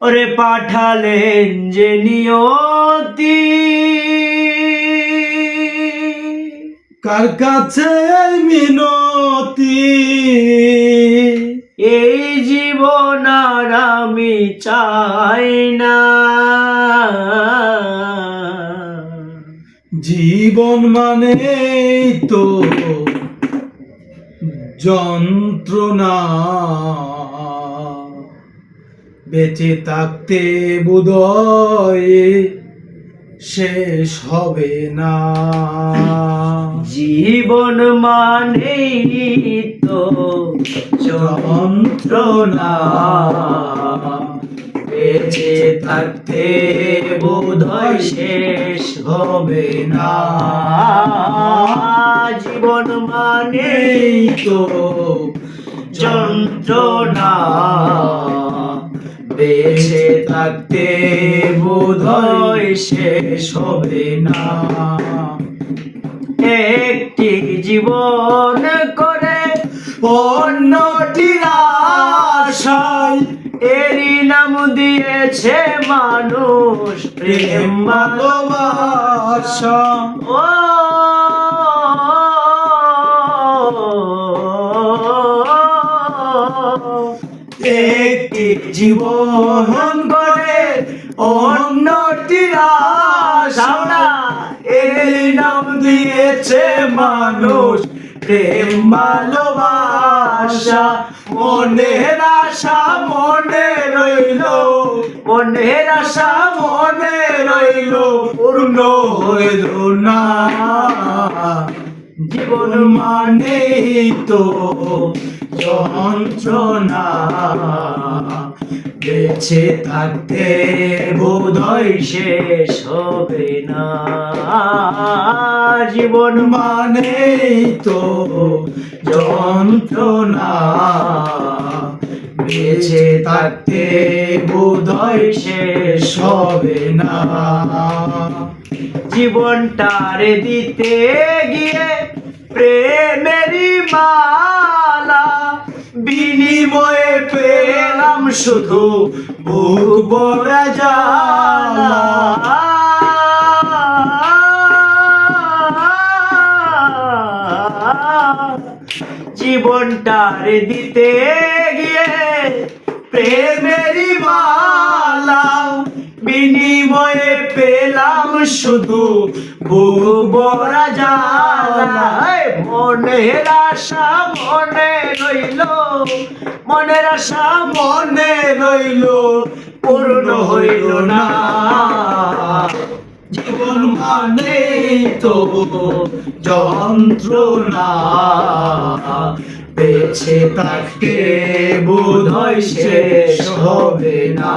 ওরে পাঠালেন যে নিয়তি। কার কাছে মিনতি? এই জীবন আর আমি চাই না। জীবন মানে তো যন্ত্রণা। বেঁচে থাকতে বোধয় শেষ হবে না। জীবন মানে তো যন্ত্রণা। বেঁচে থাকতে বোধহয় শেষ হবে না। জীবন মানে তো যন্ত্রণা। বেঁচে থাকতে বোধহয় শেষ হবে না। একটি জীবন করে অন্যটির আশায় এরই নাম দিয়েছে মানুষ প্রেম ভালোবাসা। ও একটি জীবন করে অন্যটির আশা এই নাম দিয়েছে মানুষ প্রেম ভালোবাসা। মনের আশা মনে রইল। মনের আশা মনে রইল। পূর্ণ হইল না। জীবন মানে তো যন্ত্রণা। বেঁচে থাকতে বোধহয় শেষ হবে না। জীবন মানে তো যন্ত্রণা। বেঁচে থাকতে বোধহয় শেষ হবে না। জীবনটারে দিতে গিয়ে প্রেমেরই মালা বিনিময়ে পেলাম শুধু বুক বড়া জালা জীবনটারে দিতে গিয়ে প্রেমেরই মালা বিনিময়ে পেলাম শুধু বুক বড়া জালা এই, মনের আশা মনে রইল, মনের আশা মনে রইল, পূর্ণ হইল না। জীবন মানে তো যন্ত্রণা। বেঁচে থাকতে বোধহয় শেষ হবে না।